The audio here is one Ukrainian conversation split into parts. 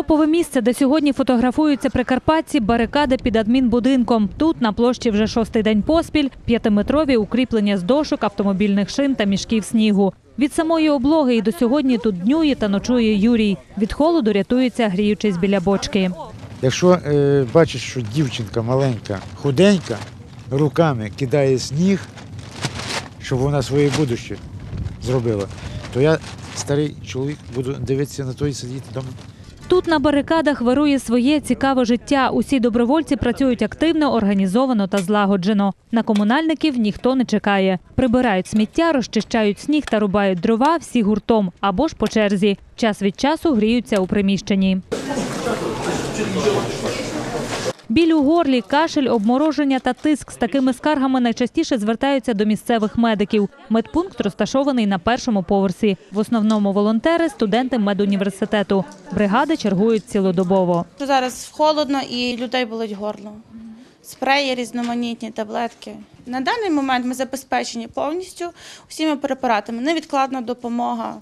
Топове місце, де сьогодні фотографуються прикарпатці, барикади під адмінбудинком. Тут на площі вже шостий день поспіль п'ятиметрові укріплення з дошок, автомобільних шин та мішків снігу. Від самої облоги і до сьогодні тут днює та ночує Юрій. Від холоду рятується, гріючись біля бочки. Якщо е, бачиш, що дівчинка маленька, худенька, руками кидає сніг, щоб вона своє будуще зробила, то я, старий чоловік, буду дивитися на то і сидіти вдома. Тут на барикадах вирує своє цікаве життя. Усі добровольці працюють активно, організовано та злагоджено. На комунальників ніхто не чекає. Прибирають сміття, розчищають сніг та рубають дрова всі гуртом або ж по черзі. Час від часу гріються у приміщенні. Біль у горлі, кашель, обмороження та тиск з такими скаргами найчастіше звертаються до місцевих медиків. Медпункт розташований на першому поверсі. В основному волонтери, студенти медуніверситету. Бригади чергують цілодобово. Зараз холодно і людей болить горло. Спреї, різноманітні таблетки. На даний момент ми забезпечені повністю усіма препаратами. Невідкладна допомога.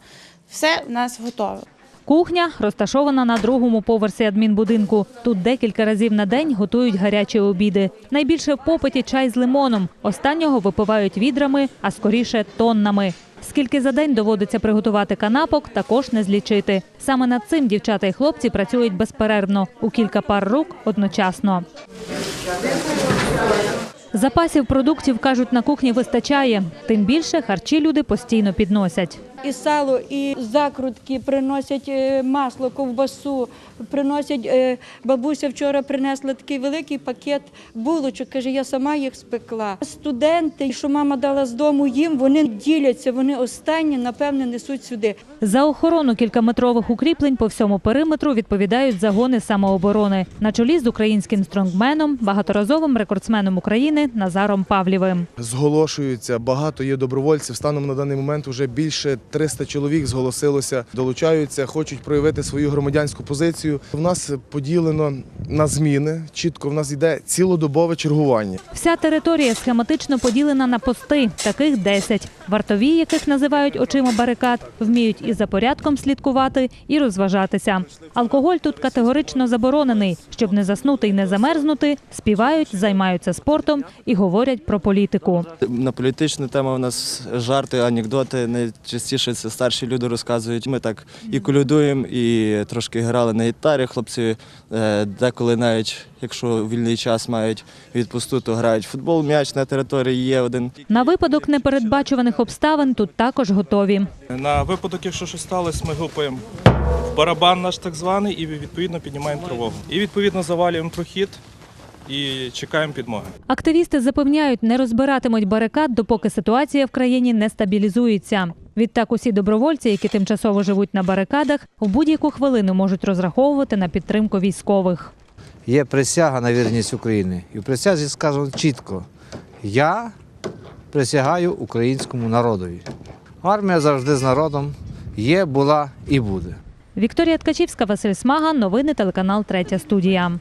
Все в нас готове. Кухня розташована на другому поверсі адмінбудинку. Тут декілька разів на день готують гарячі обіди. Найбільше в попиті чай з лимоном. Останнього випивають відрами, а скоріше тоннами. Скільки за день доводиться приготувати канапок, також не злічити. Саме над цим дівчата і хлопці працюють безперервно у кілька пар рук одночасно. Запасів продуктів кажуть на кухні вистачає. Тим більше харчі люди постійно підносять. І сало, і закрутки, приносять е, масло, ковбасу, приносять е, бабуся вчора принесла такий великий пакет булочок. Каже, я сама їх спекла. Студенти, що мама дала з дому їм, вони діляться, вони останні, напевне, несуть сюди. За охорону кількаметрових укріплень по всьому периметру відповідають загони самооборони на чолі з українським стронгменом, багаторазовим рекордсменом України Назаром Павлівим. Зголошуються, багато є добровольців. Станом на даний момент вже більше 300 чоловік зголосилося, долучаються, хочуть проявити свою громадянську позицію. В нас поділено на зміни. Чітко в нас йде цілодобове чергування. Вся територія схематично поділена на пости, таких 10. Вартові, яких називають очима барикад, вміють і за порядком слідкувати, і розважатися. Алкоголь тут категорично заборонений. Щоб не заснути і не замерзнути, співають, займаються спортом і говорять про політику. На політичну тему у нас жарти, анекдоти. Найчастіше це старші люди розказують. Ми так і колядуємо, і трошки грали на гітарі. Хлопці е, деколи навіть, якщо вільний час мають відпусту, то грають в футбол, м'яч на території є один. На випадок непередбачуваних обставин тут також готові. На випадок, якщо щось сталося, ми гупаємо в барабан наш так званий і відповідно піднімаємо тривогу. І відповідно завалюємо прохід і чекаємо підмоги. Активісти запевняють, не розбиратимуть барикад, допоки ситуація в країні не стабілізується. Відтак усі добровольці, які тимчасово живуть на барикадах, в будь-яку хвилину можуть розраховувати на підтримку військових. є присяга на вірність України. І в присязі сказано чітко: я присягаю українському народові. Армія завжди з народом є, була і буде. Вікторія Ткачівська, Василь Смага. Новини телеканал Третя студія.